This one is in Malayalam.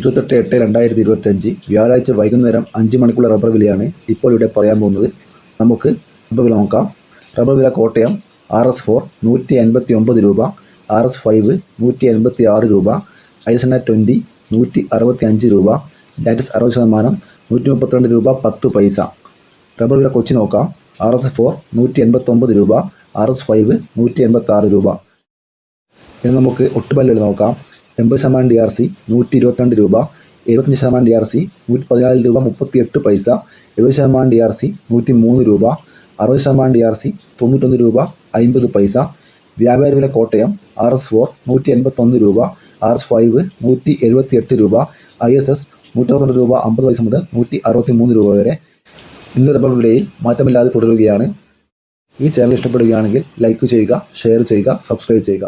ഇരുപത്തെട്ട് എട്ട് രണ്ടായിരത്തി ഇരുപത്തഞ്ച് വ്യാഴാഴ്ച വൈകുന്നേരം അഞ്ച് മണിക്കുള്ള റബ്ബർ വിലയാണ് ഇപ്പോൾ ഇവിടെ പറയാൻ പോകുന്നത്. നമുക്ക് റബ്ബർ വില നോക്കാം. റബ്ബർ വില കോട്ടയം ആർ എസ് ഫോർ നൂറ്റി എൺപത്തി ഒമ്പത് രൂപ ആർ എസ് ഫൈവ് നൂറ്റി എൺപത്തി ആറ് രൂപ ഐസന ട്വന്റി നൂറ്റി അറുപത്തി അഞ്ച് രൂപ ഡാറ്റസ് അറുപത് ശതമാനം നൂറ്റി മുപ്പത്തിരണ്ട് രൂപ പത്ത് പൈസ. റബ്ബർ വില കൊച്ചി നോക്കാം. ആർ എസ് ഫോർ നൂറ്റി എൺപത്തൊമ്പത് രൂപ ആർ എസ് ഫൈവ് നൂറ്റി എൺപത്തി ആറ് രൂപ. ഇനി നമുക്ക് ഒട്ടുപല്ലുകൾ നോക്കാം. എൺപത് ശതമാനം ഡി ആർ സി നൂറ്റി ഇരുപത്തിരണ്ട് രൂപ. എഴുപത്തഞ്ച് ശതമാനം ഡി ആർ സി നൂറ്റി പതിനാല് രൂപ മുപ്പത്തി എട്ട് പൈസ. എഴുപത് ശതമാനം ഡി ആർ സി നൂറ്റി മൂന്ന് രൂപ. അറുപത് ശതമാനം ഡി ആർ സി തൊണ്ണൂറ്റൊന്ന് രൂപ അമ്പത് പൈസ. വ്യാപാര വില കോട്ടയം ആർ എസ് ഫോർ നൂറ്റി എൺപത്തൊന്ന് രൂപ. ആർ എസ് ഫൈവ് നൂറ്റി എഴുപത്തി എട്ട് രൂപ. ഐ എസ് എസ് നൂറ്റി അറുപത്തി രൂപ അമ്പത് പൈസ മുതൽ നൂറ്റി അറുപത്തി മൂന്ന് രൂപ വരെ. ഇന്ന് റബ്ബർ വിലയിൽ മാറ്റമില്ലാതെ തുടരുകയാണ്. ഈ ചാനൽ ഇഷ്ടപ്പെടുകയാണെങ്കിൽ ലൈക്ക് ചെയ്യുക ഷെയർ ചെയ്യുക സബ്സ്ക്രൈബ് ചെയ്യുക.